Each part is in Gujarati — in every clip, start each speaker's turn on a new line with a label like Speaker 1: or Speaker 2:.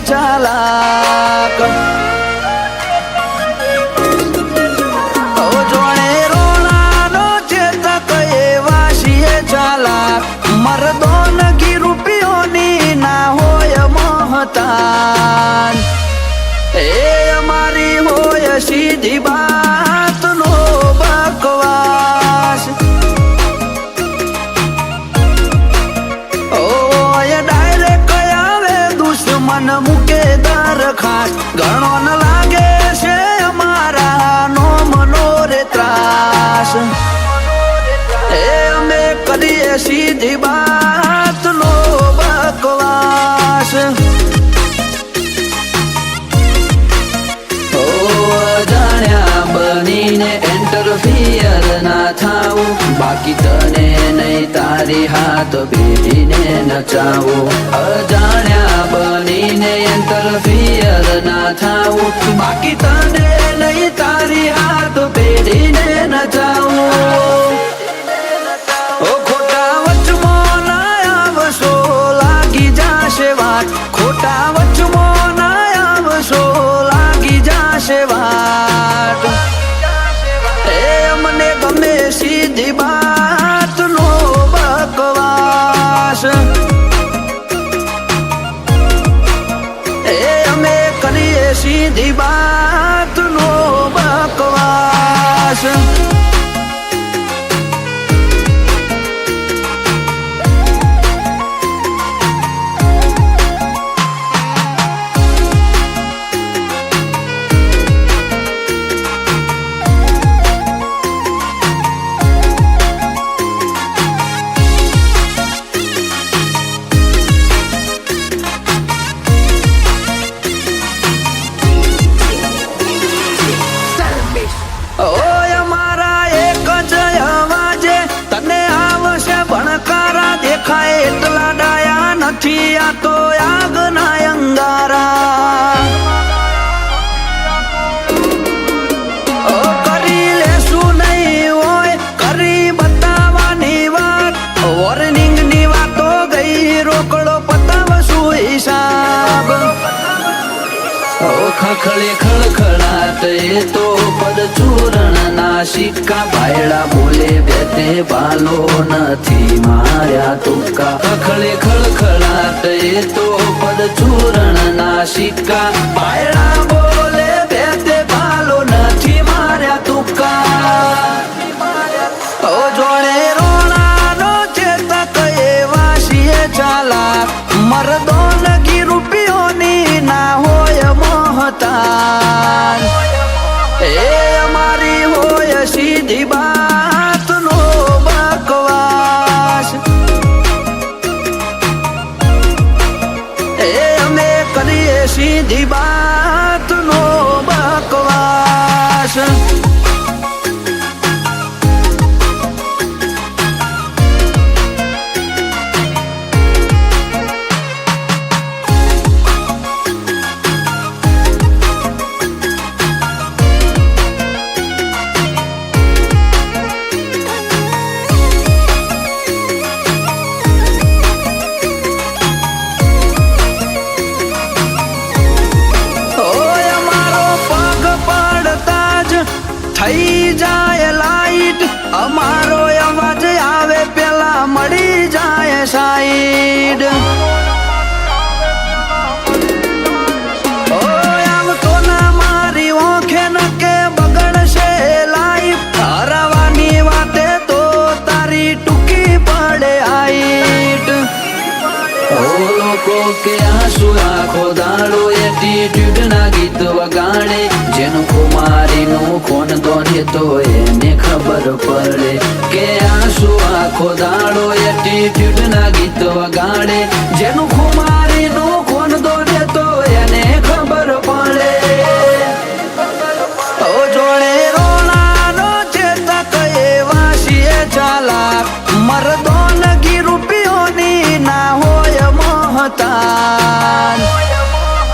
Speaker 1: ચાલાક જોણે એવા છીએ ચાલાક મરદો નગી ના હોય મહતાન એ અમારી હોય સીધી બા દરખાસ્ત ઘણો ન લાગે છે અમારા નો મનોરે ત્રાસ એ અમે કરીએ સીધી વાત નો બકવાસ ના થાવું બાકી તને નહીં તારી હાથ ભેટીને નચાવો. અજાણ્યા બનીને એન્ટરફિયર ના બાકી તને નહીં, તારી હાથ વચમાં ના લાગી જાશે વાત. ખોટા વચમાં ના આવશો, લાગી જાશે વાત. એ મને સીધી બાત નો બકવાસ. એ કરીએ સીધી બાત નો બકવાસ. નથી આ તો આગના અંગારા. કરી લેશું નહીં હોય, કરી બતાવવાની વાત. વોર્નિંગની વાતો ગઈ, રોકડો પતાવશું હિસાબ. ખખડે એ તો પરચૂરણ ના સિક્કા બાયડા બોલે બેતે બાલો નથી માર્યા તુક્કા ખખડે ખળખળાટ એ તો પરચૂરણ ના જાય લાઈટ. અમારો અવાજ આવે પેલા મળી જાય સાઈડ. કે આંસુ આખો દાડો એટીટ્યુડ ના ગીત વગાડે. જેનું દોને તો એને ખબર પડે કે આંસુ આખો દાડો એટીટ્યુડ ના ગીત વગાડે જેનું કુમારીનું કોણ દોને તો એને ખબર પડે. ઓ ના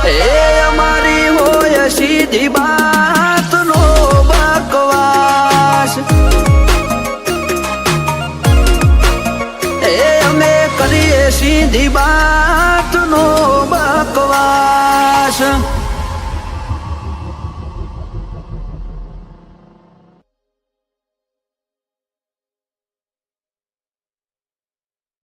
Speaker 1: એ અમારી હોય સીધી બાત 人。